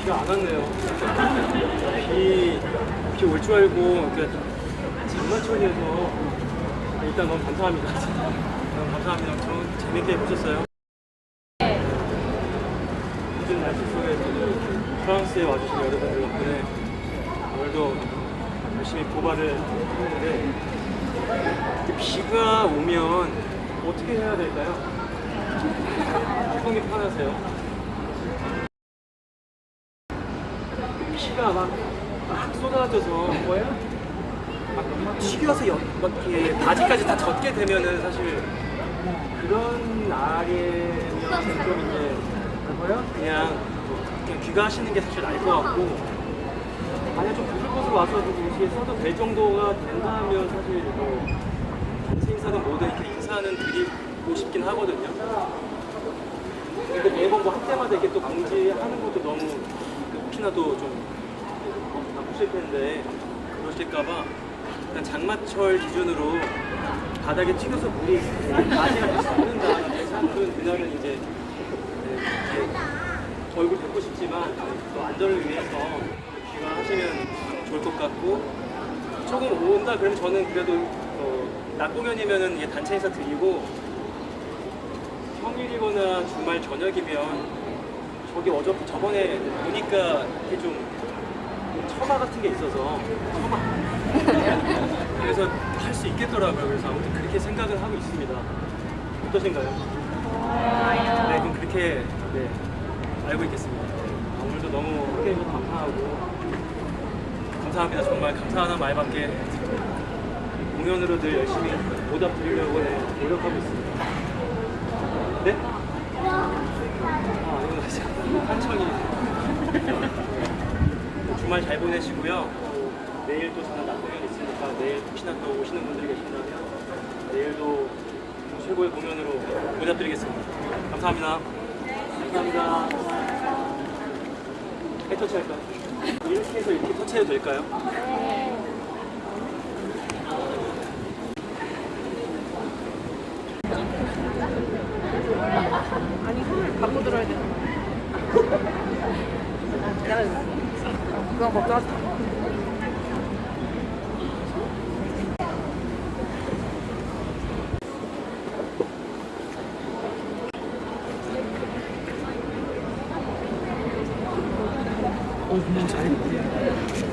비가 안 왔네요. 비, 비올줄 알고, 그러니까 장마철이어서 일단 너무 감사합니다. 너무 감사합니다. 저 재밌게 보셨어요? 힘든 날씨 속에서도 프랑스에 와주신 여러분들 덕분에 오늘도 열심히 고발을 했는데 비가 오면 어떻게 해야 될까요? 속이 편하세요? 비가 막, 막 쏟아져서 뭐예요? 막 튀겨서 여- 막 이렇게 바지까지 다 젖게 되면은 사실 그런 날이면 좀 이제 뭐예요? 그냥, 뭐 그냥 귀가하시는 게 사실 나을 것 같고 만약 좀 부술 곳으로 와서 좀 음식에 써도 될 정도가 된다면 사실 뭐 단체 인사는 뭐든 이렇게 인사는 드리고 싶긴 하거든요. 근데 매번 뭐 학대마다 이렇게 또 공지하는 것도 너무 그 혹시나 또좀 바쁘실 텐데 그러실까봐 일단 장마철 기준으로 바닥에 튀겨서 물이 바지가 젖는다 이렇게 사람들은 그날은 이제 네, 이렇게 얼굴 뵙고 싶지만 또 안전을 위해서 귀가하시면 좋을 것 같고 조금 온다 그러면 저는 그래도 어, 낮 공연이면은 단체 인사 드리고 평일이거나 주말 저녁이면 저기 어저 저번에 보니까 이게 좀 처마 같은 게 있어서. 처마 그래서 할 수 있겠더라고요. 그래서 아무튼 그렇게 생각을 하고 있습니다. 어떠신가요? 네 그럼 그렇게 네 알고 있겠습니다. 아, 오늘도 너무 함께 해주셔서 감사하고 감사합니다. 정말 감사하는 말밖에 공연으로 늘 열심히 보답 드리려고 네, 노력하고 있습니다. 네? 아, 이거 다시 한청이. 주말 잘 보내시고요. 또 내일 또 저는 낮 공연 있으니까 내일 혹시나 또 오시는 분들이 계신다면 내일도 최고의 공연으로 보답드리겠습니다. 감사합니다. 감사합니다. 해 터치 할까요? 이렇게 해서 이렇게 터치해도 될까요? 아니 손을 갖고 들어야 돼. 내가 걱정하지 마. 어, 분명 잘했네.